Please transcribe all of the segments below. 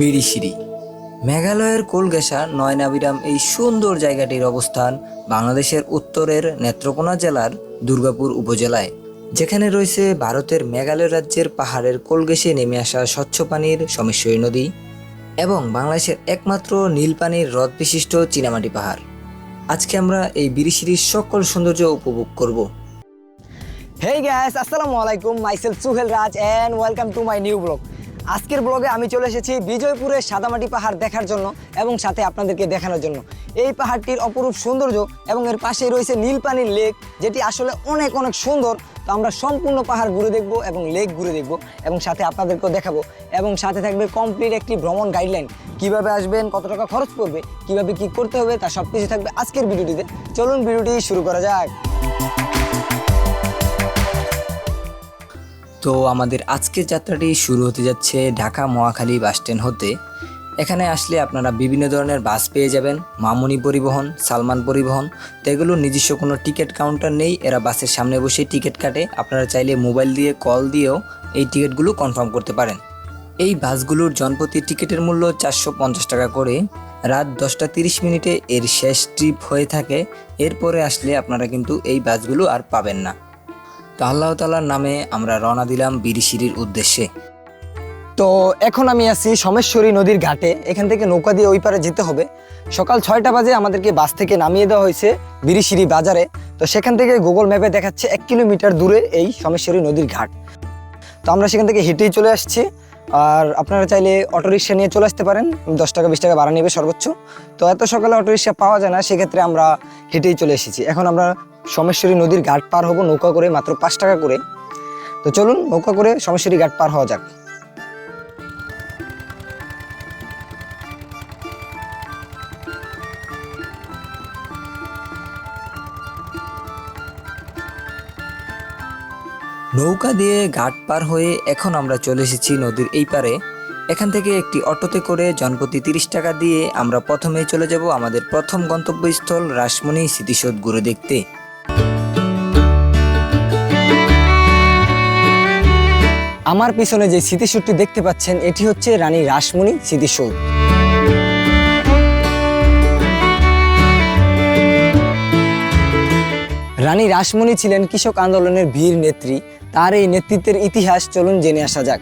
বিড়িশিরি মেঘালয়ের কোলগেসা নয়নাবিরাম এই সুন্দর জায়গাটির অবস্থান বাংলাদেশের উত্তরের নেত্রকোনা জেলার দুর্গাপুর উপজেলায়। যেখানে রয়েছে ভারতের মেঘালয় রাজ্যের পাহাড়ের কোলগেসে নেমে আসা স্বচ্ছ পানির সমেশ্বরী নদী এবং বাংলাদেশের একমাত্র নীল পানির হ্রদ বিশিষ্ট চীনামাটি পাহাড়। আজকে আমরা এই বিরিশিরির সকল সৌন্দর্য উপভোগ করব। হেই গ্যাস আসসালামু আলাইকুম myself Suhel Raj and welcome to my new blog আজকের ব্লগে আমি চলে এসেছি বিজয়পুরের সাদামাটি পাহাড় দেখার জন্য এবং সাথে আপনাদেরকে দেখানোর জন্য। এই পাহাড়টির অপরূপ সৌন্দর্য এবং এর পাশেই রয়েছে নীলপানির লেক, যেটি আসলে অনেক অনেক সুন্দর। তো আমরা সম্পূর্ণ পাহাড় ঘুরে দেখব এবং লেক ঘুরে দেখব এবং সাথে আপনাদেরকেও দেখাবো। এবং সাথে থাকবে কমপ্লিট একটি ভ্রমণ গাইডলাইন কীভাবে আসবেন, কত টাকা খরচ পড়বে, কীভাবে কি করতে হবে, তা সব কিছু থাকবে আজকের ভিডিওটিতে। চলুন ভিডিওটি শুরু করা যাক। তো আমাদের আজকের যাত্রাটি শুরু হতে যাচ্ছে ঢাকা মহাখালী বাসস্ট্যান্ড হতে। এখানে আসলে আপনারা বিভিন্ন ধরনের বাস পেয়ে যাবেন, মামুনি পরিবহন, সালমান পরিবহন, তো এগুলো নিজস্ব কোনো টিকিট কাউন্টার নেই, এরা বাসের সামনে বসে টিকিট কাটে। আপনারা চাইলে মোবাইল দিয়ে, কল দিয়েও এই টিকিটগুলো কনফার্ম করতে পারেন। এই বাসগুলোর জনপ্রতি টিকিটের মূল্য চারশো পঞ্চাশ টাকা করে। রাত দশটা তিরিশ মিনিটে এর শেষ ট্রিপ হয়ে থাকে। এরপরে আসলে আপনারা কিন্তু এই বাসগুলো আর পাবেন না। তো আল্লাহ তালার নামে আমরা রওনা দিলাম বিরিশিরির উদ্দেশ্যে। তো এখন আমি আছি সমেশ্বরী নদীর ঘাটে। এখান থেকে নৌকা দিয়ে ওই পারে যেতে হবে। সকাল ছয়টা বাজে আমাদেরকে বাস থেকে নামিয়ে দেওয়া হয়েছে বিরিশিরি বাজারে। তো সেখান থেকে গুগল ম্যাপে দেখাচ্ছে এক কিলোমিটার দূরে এই সমেশ্বরী নদীর ঘাট। তো আমরা সেখান থেকে হেঁটেই চলে আসছি। আর আপনারা চাইলে অটোরিকশা নিয়ে চলে আসতে পারেন। দশ টাকা, বিশ টাকা ভাড়া নেবে সর্বোচ্চ। তো এত সকালে অটোরিকশা পাওয়া যায় না, সেক্ষেত্রে আমরা হেঁটেই চলে এসেছি। এখন আমরা সমেশ্বরী নদীর ঘাট পার হব নৌকা করে মাত্র পাঁচ টাকা করে। তো চলুন নৌকা করে সমেশ্বরী ঘাট পার হওয়া যাক। নৌকা দিয়ে ঘাট পার হয়ে এখন আমরা চলে এসেছি নদীর এই পারে। এখান থেকে একটি অটোতে করে জনপ্রতি তিরিশ টাকা দিয়ে আমরা প্রথমেই চলে যাব আমাদের প্রথম গন্তব্যস্থল রাসমণি স্মৃতিসৌধ ঘুরে দেখতে। আমার পিছনে যে স্মৃতিসৌধটি দেখতে পাচ্ছেন, এটি হচ্ছে রানী রাসমণি স্মৃতিসৌধ রানী রাসমণি ছিলেন কৃষক আন্দোলনের বীর নেত্রী। তার এই নেতৃত্বের ইতিহাস চলুন জেনে আসা যাক।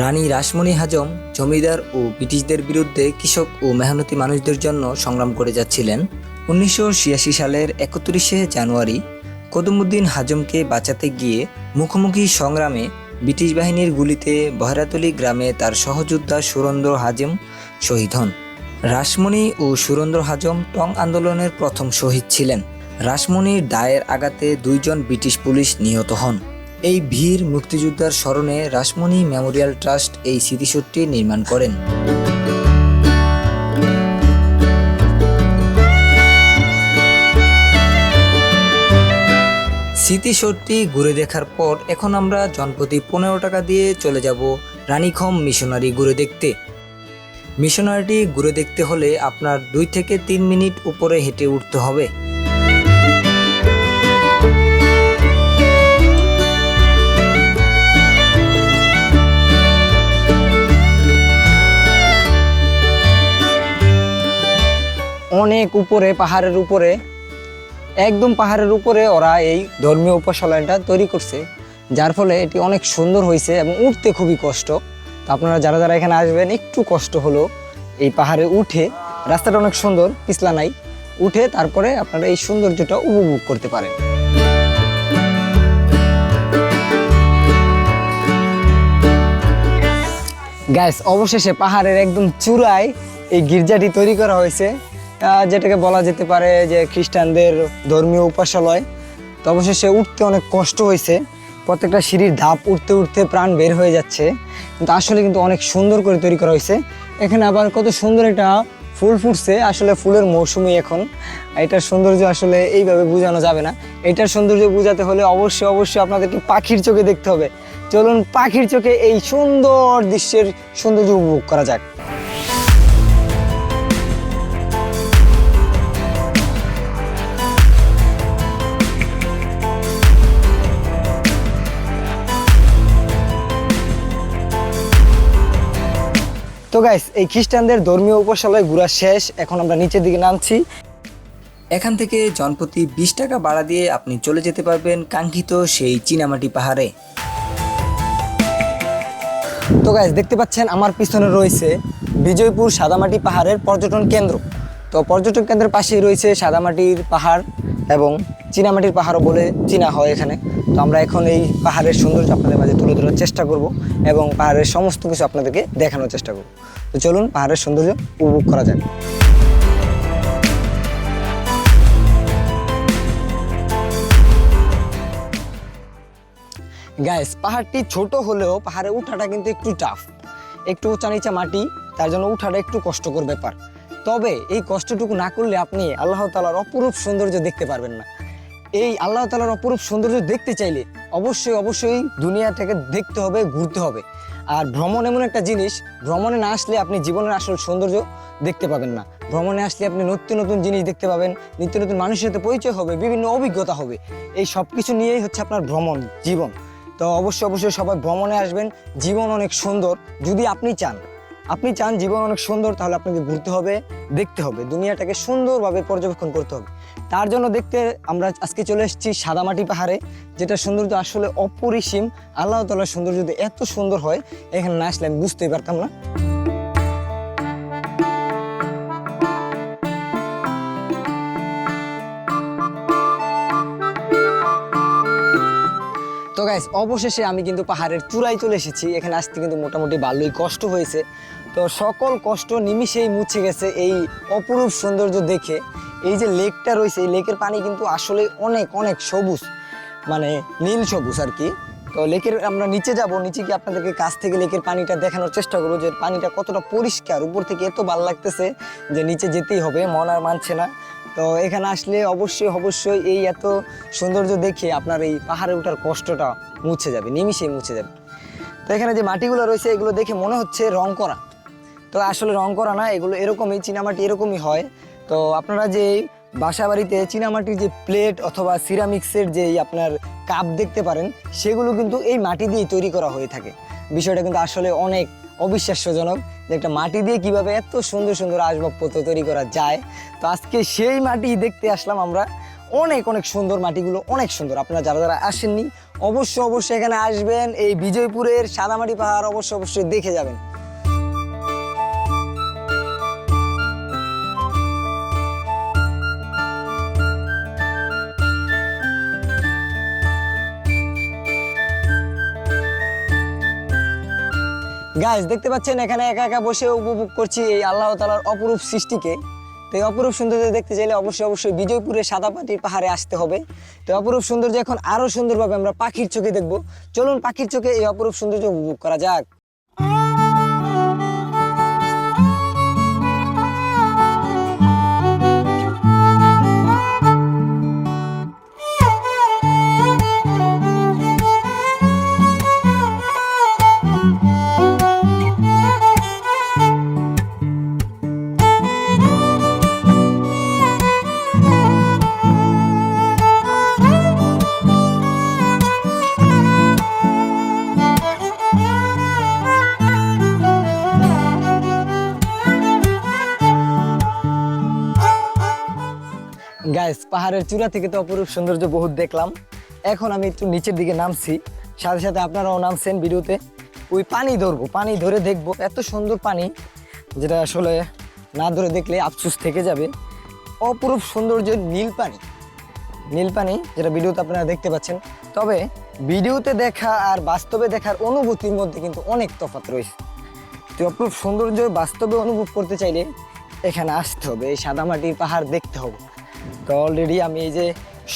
রানী রাসমণি হাজম জমিদার ও ব্রিটিশদের বিরুদ্ধে কৃষক ও মেহনতি মানুষদের জন্য সংগ্রাম করে যাচ্ছিলেন। উনিশশো ছিয়াশি সালের একত্রিশে জানুয়ারি কদমুদ্দিন হাজমকে বাঁচাতে গিয়ে মুখোমুখি সংগ্রামে ব্রিটিশ বাহিনীর গুলিতে বহরাতলি গ্রামে তার সহযোদ্ধা সুরেন্দ্র হাজম শহীদ হন। রাসমণি ও সুরেন্দ্র হাজম টং আন্দোলনের প্রথম শহীদ ছিলেন। রাসমণির দায়ের আঘাতে দুইজন ব্রিটিশ পুলিশ নিহত হন। এই ভীর মুক্তিযোদ্ধার স্মরণে রাসমণি মেমোরিয়াল ট্রাস্ট এই স্মৃতিসূত্রটি নির্মাণ করেন। স্মৃতিসৌধটি ঘুরে দেখার পর এখন আমরা জনপ্রতি পনেরো টাকা দিয়ে চলে যাব রানীক্ষম মিশনারি ঘুরে দেখতে। মিশনারিটি ঘুরে দেখতে হলে আপনার দুই থেকে তিন মিনিট উপরে হেঁটে উঠতে হবে। অনেক উপরে, পাহাড়ের উপরে একদম পাহাড়ের উপরে ওরা এই ধর্মীয় উপাসনাটা তৈরি করছে, যার ফলে এটি অনেক সুন্দর হয়েছে এবং উঠতে খুবই কষ্ট। তো আপনারা যারা যারা এখানে আসবেন, একটু কষ্ট হলো এই পাহাড়ে উঠে। রাস্তাটা অনেক সুন্দর, পিছলা নাই। উঠে তারপরে আপনারা এই সৌন্দর্যটা উপভোগ করতে পারেন। গ্যাস অবশেষে পাহাড়ের একদম চূড়ায় এই গির্জাটি তৈরি করা হয়েছে। যেটাকে বলা যেতে পারে যে খ্রিস্টানদের ধর্মীয় উপাসালয় তো অবশেষে উঠতে অনেক কষ্ট হয়েছে। প্রত্যেকটা সিঁড়ির ধাপ উঠতে উঠতে প্রাণ বের হয়ে যাচ্ছে। কিন্তু আসলে কিন্তু অনেক সুন্দর করে তৈরি করা হয়েছে। এখানে আবার কত সুন্দর একটা ফুল ফুটছে, আসলে ফুলের মৌসুমি এখন। এটার সৌন্দর্য আসলে এইভাবে বোঝানো যাবে না। এটার সৌন্দর্য বোঝাতে হলে অবশ্যই অবশ্যই আপনাদেরকে পাখির চোখে দেখতে হবে। চলুন, পাখির চোখে এই সুন্দর দৃশ্যের সৌন্দর্য উপভোগ করা যাক। তো গাইস এই খ্রিস্টানদের ধর্মীয় উপাসনালয় ঘোরা শেষ, এখন আমরা নিচের দিকে নামছি। এখান থেকে জনপ্রতি বিশ টাকা ভাড়া দিয়ে আপনি চলে যেতে পারবেন কাঙ্ক্ষিত সেই চীনামাটি পাহাড়ে। তো গাইস দেখতে পাচ্ছেন, আমার পিছনে রয়েছে বিজয়পুর সাদামাটি পাহাড়ের পর্যটন কেন্দ্র। তো পর্যটন কেন্দ্রের পাশেই রয়েছে সাদামাটির পাহাড়। এবং চীনামাটির পাহাড়ও বলে চিনা হয় এখানে। তো আমরা এখন এই পাহাড়ের সৌন্দর্য আপনাদের মাঝে তুলে ধরার চেষ্টা করব এবং পাহাড়ের সমস্ত কিছু আপনাদেরকে দেখানোর চেষ্টা করব। তো চলুন পাহাড়ের সৌন্দর্য উপভোগ করা যাক। গাইস পাহাড়টি ছোট হলেও পাহাড়ে উঠাটা কিন্তু একটু টাফ একটু উঁচা নিচা মাটি, তার জন্য উঠাটা একটু কষ্টকর ব্যাপার। তবে এই কষ্টটুকু না করলে আপনি আল্লাহ তালার অপরূপ সৌন্দর্য দেখতে পারবেন না। এই আল্লাহ তালার অপরূপ সৌন্দর্য দেখতে চাইলে অবশ্যই অবশ্যই দুনিয়া থেকে দেখতে হবে, ঘুরতে হবে। আর ভ্রমণ এমন একটা জিনিস, ভ্রমণে না আসলে আপনি জীবনের আসল সৌন্দর্য দেখতে পাবেন না। ভ্রমণে আসলে আপনি নিত্য নতুন জিনিস দেখতে পাবেন, নিত্য নতুন মানুষের সাথে পরিচয় হবে, বিভিন্ন অভিজ্ঞতা হবে। এই সব কিছু নিয়েই হচ্ছে আপনার ভ্রমণ জীবন। তো অবশ্যই অবশ্যই সবাই ভ্রমণে আসবেন। জীবন অনেক সুন্দর, যদি আপনি চান। আপনি চান জীবন অনেক সুন্দর, তাহলে আপনাকে ঘুরতে হবে, দেখতে হবে। দুনিয়াটাকে সুন্দরভাবে পর্যবেক্ষণ করতে হবে। তার জন্য দেখতে আমরা আজকে চলে এসেছি সাদামাটি পাহাড়ে যেটা সৌন্দর্য আসলে অপরিসীম। আল্লাহ তালার সৌন্দর্য যদি এত সুন্দর হয়, এখানে না আসলে আমি বুঝতেই পারতাম না। তো গাইস অবশেষে আমি কিন্তু পাহাড়ের চূড়ায় চলে এসেছি। এখানে আসতে কিন্তু মোটামুটি ভালোই কষ্ট হয়েছে। তো সকল কষ্ট নিমিষেই মুছে গেছে এই অপরূপ সৌন্দর্য দেখে। এই যে লেকটা রয়েছে, এই লেকের পানি কিন্তু আসলে অনেক অনেক সবুজ মানে নীল সবুজ আর কি। তো লেকের আমরা নিচে যাব, নিচে গিয়ে আপনাদেরকে কাছ থেকে লেকের পানিটা দেখানোর চেষ্টা করব যে পানিটা কতটা পরিষ্কার। উপর থেকে এত ভালো লাগতেছে যে নিচে যেতেই হবে, মন আর মানছে না। তো এখানে আসলে অবশ্যই অবশ্যই এই এত সৌন্দর্য দেখে আপনার এই পাহাড়ে ওঠার কষ্টটা মুছে যাবে, নিমিষেই মুছে যাবে। তো এখানে যে মাটিগুলো রয়েছে, এগুলো দেখে মনে হচ্ছে রং করা। তো আসলে রং করা না, এগুলো এরকমই, চীনামাটি এরকমই হয়। তো আপনারা যে বাসা বাড়িতে চীনামাটির যে প্লেট অথবা সিরামিক্সের যে আপনার কাপ দেখতে পারেন, সেগুলো কিন্তু এই মাটি দিয়েই তৈরি করা হয়ে থাকে। বিষয়টা কিন্তু আসলে অনেক অবিশ্বাস্যজনক। যে একটা মাটি দিয়ে কীভাবে এত সুন্দর সুন্দর আসবাবপত্র তৈরি করা যায়। তো আজকে সেই মাটি দেখতে আসলাম আমরা। অনেক অনেক সুন্দর মাটিগুলো, অনেক সুন্দর। আপনারা যারা যারা আসেননি, অবশ্যই অবশ্যই এখানে আসবেন। এই বিজয়পুরের সাদামাটি পাহাড় অবশ্যই অবশ্যই দেখে যাবেন। গাইজ দেখতে পাচ্ছেন, এখানে একা একা বসে উপভোগ করছি এই আল্লাহ তালার অপরূপ সৃষ্টিকে। তো এই অপরূপ সৌন্দর্য দেখতে চাইলে অবশ্যই অবশ্যই বিজয়পুরের সাদাপাটির পাহাড়ে আসতে হবে। তো অপরূপ সৌন্দর্য এখন আরও সুন্দরভাবে আমরা পাখির চোখে দেখব। চলুন, পাখির চোখে এই অপরূপ সৌন্দর্য উপভোগ করা যাক। পাহাড়ের চূড়া থেকে তো অপরূপ সৌন্দর্য বহুত দেখলাম। এখন আমি একটু নিচের দিকে নামছি। সাথে সাথে আপনারাও নামছেন ভিডিওতে। ওই পানি ধরবো, পানি ধরে দেখব। এত সুন্দর পানি, যেটা আসলে না ধরে দেখলে আফসোস থেকে যাবে। অপরূপ সৌন্দর্যের নীল পানি। নীল পানি, যেটা ভিডিওতে আপনারা দেখতে পাচ্ছেন। তবে ভিডিওতে দেখা আর বাস্তবে দেখার অনুভূতির মধ্যে কিন্তু অনেক তফাৎ রয়েছে। তো অপরূপ সৌন্দর্য বাস্তবে অনুভব করতে চাইলে এখানে আসতে হবে। এই সাদামাটির পাহাড় দেখতে হবে। তো অলরেডি আমি এই যে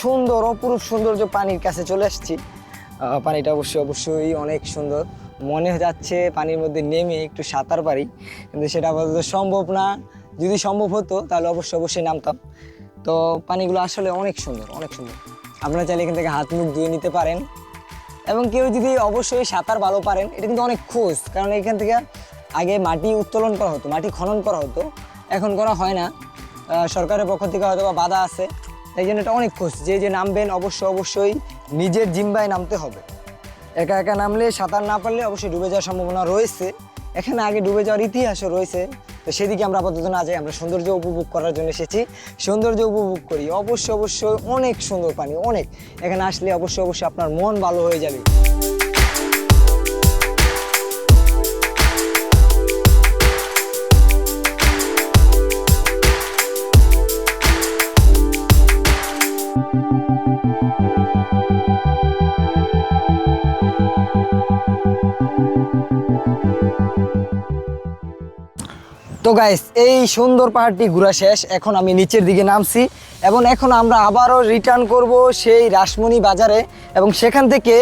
সুন্দর, অপরূপ সৌন্দর্য পানির কাছে চলে আসছি। পানিটা অবশ্যই অবশ্যই অনেক সুন্দর। মনে যাচ্ছে পানির মধ্যে নেমে একটু সাঁতার পারি, কিন্তু সেটা আপাতত সম্ভব না। যদি সম্ভব হতো, তাহলে অবশ্যই অবশ্যই নামতাম। তো পানিগুলো আসলে অনেক সুন্দর অনেক সুন্দর। আপনারা চাইলে এখান থেকে হাত মুখ ধুয়ে নিতে পারেন। এবং কেউ যদি অবশ্যই সাঁতার ভালো পারেন, এটা কিন্তু অনেক খোঁজ। কারণ এখান থেকে আগে মাটি উত্তোলন করা হতো, মাটি খনন করা হতো। এখন করা হয় না। সরকারের পক্ষ থেকে হয়তো বা বাধা আছে। তাই জন্য এটা অনেক খোঁজ। যে যে নামবেন, অবশ্যই অবশ্যই নিজের জিম্বায় নামতে হবে। একা একা নামলে, সাঁতার না পারলে অবশ্যই ডুবে যাওয়ার সম্ভাবনা রয়েছে। এখানে আগে ডুবে যাওয়ার ইতিহাসও রয়েছে। তো সেদিকে আমরা আপাতত না যাই, আমরা সৌন্দর্য উপভোগ করার জন্য এসেছি। সৌন্দর্য উপভোগ করি। অবশ্যই অবশ্যই অনেক সুন্দর পানি, অনেক। এখানে আসলে অবশ্যই অবশ্যই আপনার মন ভালো হয়ে যাবে। তো গাইস এই সুন্দর পাহাড়টি ঘোরা শেষ। এখন আমি নিচের দিকে নামছি এবং এখন আমরা আবারও রিটার্ন করব সেই রাসমণি বাজারে এবং সেখান থেকে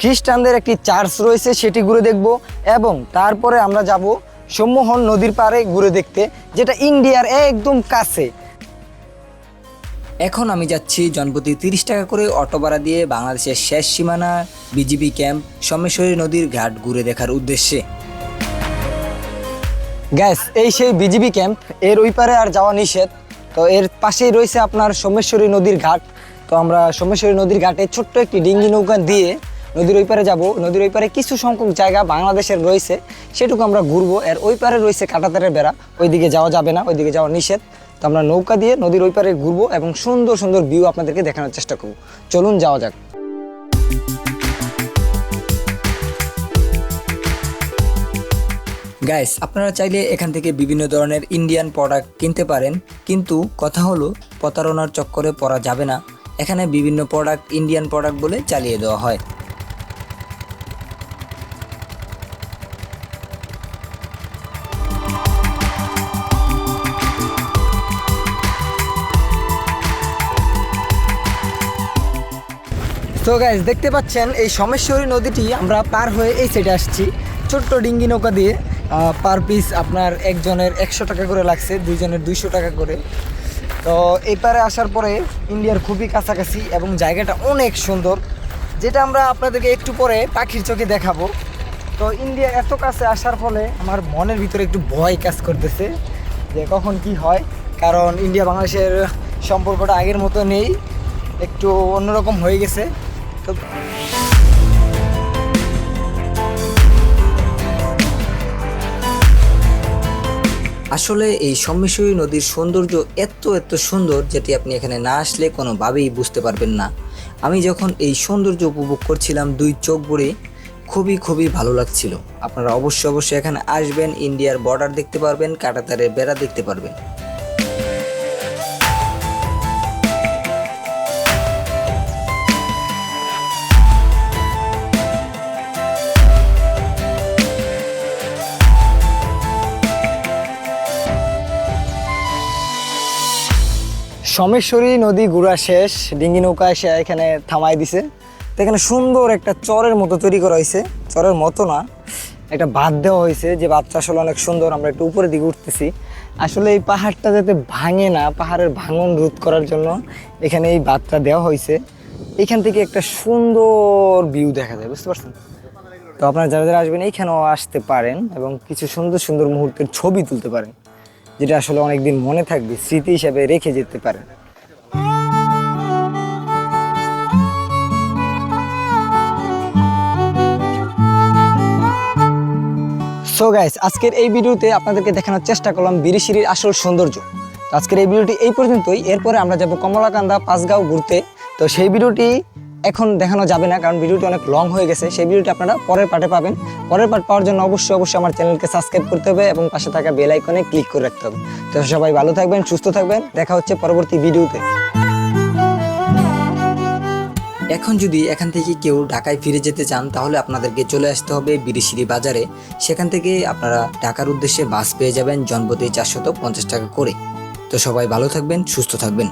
খ্রিস্টানদের একটি চার্চ রয়েছে, সেটি ঘুরে দেখব এবং তারপরে আমরা যাব সম্মোহন নদীর পাড়ে ঘুরে দেখতে, যেটা ইন্ডিয়ার একদম কাছে। এখন আমি যাচ্ছি জনপ্রতি তিরিশ টাকা করে অটো ভাড়া দিয়ে বাংলাদেশের শেষ সীমানা বিজিবি ক্যাম্প সোমেশ্বরী নদীর ঘাট ঘুরে দেখার উদ্দেশ্যে। গ্যাস এই সেই বিজিবি ক্যাম্প, এর ওই পারে আর যাওয়া নিষেধ। তো এর পাশেই রয়েছে আপনার সোমেশ্বরী নদীর ঘাট। তো আমরা সোমেশ্বরী নদীর ঘাটে ছোট্ট একটি ডিঙ্গি নৌকা দিয়ে নদীর ওই পারে যাব। নদীর ওই পারে কিছু সংখ্যক জায়গা বাংলাদেশের রয়েছে। সেটুকু আমরা ঘুরবো। এর ওই পারে রয়েছে কাটাতারের বেড়া। ওইদিকে যাওয়া যাবে না, ওইদিকে যাওয়া নিষেধ। তো আমরা নৌকা দিয়ে নদীর ওই পারে ঘুরবো এবং সুন্দর সুন্দর ভিউ আপনাদেরকে দেখানোর চেষ্টা করব। চলুন যাওয়া যাক। গাইস আপনারা চাইলে এখান থেকে বিভিন্ন ধরনের ইন্ডিয়ান প্রোডাক্ট কিনতে পারেন, কিন্তু কথা হলো প্রতারণার চক্করে পড়া যাবে না। এখানে বিভিন্ন প্রোডাক্ট ইন্ডিয়ান প্রোডাক্ট বলে চালিয়ে দেওয়া হয়। তো গাইজ দেখতে পাচ্ছেন, এই সোমেশ্বরী নদীটি আমরা পার হয়ে এই সাইডে আসছি। ছোট্ট ডিঙ্গি নৌকা দিয়ে পার পিস আপনার একজনের একশো টাকা করে লাগছে, দুইজনের দুইশো টাকা করে। তো এই পারে আসার পরে ইন্ডিয়ার খুবই কাছাকাছি এবং জায়গাটা অনেক সুন্দর, যেটা আমরা আপনাদেরকে একটু পরে পাখির চোখে দেখাবো। তো ইন্ডিয়া এত কাছে আসার ফলে আমার মনের ভিতরে একটু ভয় কাজ করতেছে যে কখন কি হয়, কারণ ইন্ডিয়া বাংলাদেশের সম্পর্কটা আগের মতো নেই, একটু অন্যরকম হয়ে গেছে। তো আসলে এই সম্মিশ্বরী নদীর সৌন্দর্য এত এত সুন্দর যেটি আপনি এখানে না আসলে কোনোভাবেই বুঝতে পারবেন না। আমি যখন এই সৌন্দর্য উপভোগ করছিলাম দুই চোখ ভরে খুবই খুবই ভালো লাগছিল। আপনারা অবশ্যই অবশ্যই এখানে আসবেন, ইন্ডিয়ার বর্ডার দেখতে পারবেন, কাটাতারের বেড়া দেখতে পারবেন। সোমেশ্বরী নদী ঘোরা শেষ, ডিঙ্গি নৌকা এসে এখানে থামাই দিছে। তো এখানে সুন্দর একটা চরের মতো তৈরি করা হয়েছে। চরের মতো না, একটা বাদ দেওয়া হয়েছে যে বাচ্চা আসলে অনেক সুন্দর, আমরা একটু উপরের দিকে উঠতেছি। আসলে এই পাহাড়টা যাতে ভাঙে না, পাহাড়ের ভাঙন রোধ করার জন্য এখানে এই বাঁধটা দেওয়া হয়েছে। এখান থেকে একটা সুন্দর ভিউ দেখা যায়, বুঝতে পারছেন? তো আপনারা যারা যারা আসবেন এইখানেও আসতে পারেন এবং কিছু সুন্দর সুন্দর মুহূর্তের ছবি তুলতে পারেন। যেটা আসলে অনেকদিন মনে থাকবে, স্মৃতি হিসাবে রেখে যেতে পারেন সো গাইস আজকের এই ভিডিওতে আপনাদেরকে দেখানোর চেষ্টা করলাম বিরিশিরির আসল সৌন্দর্য। আজকের এই ভিডিওটি এই পর্যন্তই। এরপরে আমরা যাব কমলাকান্দা পাঁচগাঁও ঘুরতে। তো সেই ভিডিওটি এখন দেখানো যাবে না, কারণ ভিডিওটি অনেক লং হয়ে গেছে। সেই ভিডিওটি আপনারা পরের পার্টে পাবেন। পরের পার্ট পাওয়ার জন্য অবশ্যই অবশ্যই আমার চ্যানেলকে সাবস্ক্রাইব করতে হবে এবং পাশে থাকা বেল আইকনে ক্লিক করে রাখতে হবে। তো সবাই ভালো থাকবেন, সুস্থ থাকবেন। দেখা হচ্ছে পরবর্তী ভিডিওতে। এখন যদি এখান থেকে কেউ ঢাকায় ফিরে যেতে চান, তাহলে আপনাদেরকে চলে আসতে হবে বিরিশিরি বাজারে। সেখান থেকে আপনারা ঢাকার উদ্দেশ্যে বাস পেয়ে যাবেন জনপ্রতি চারশত পঞ্চাশ টাকা করে। তো সবাই ভালো থাকবেন, সুস্থ থাকবেন।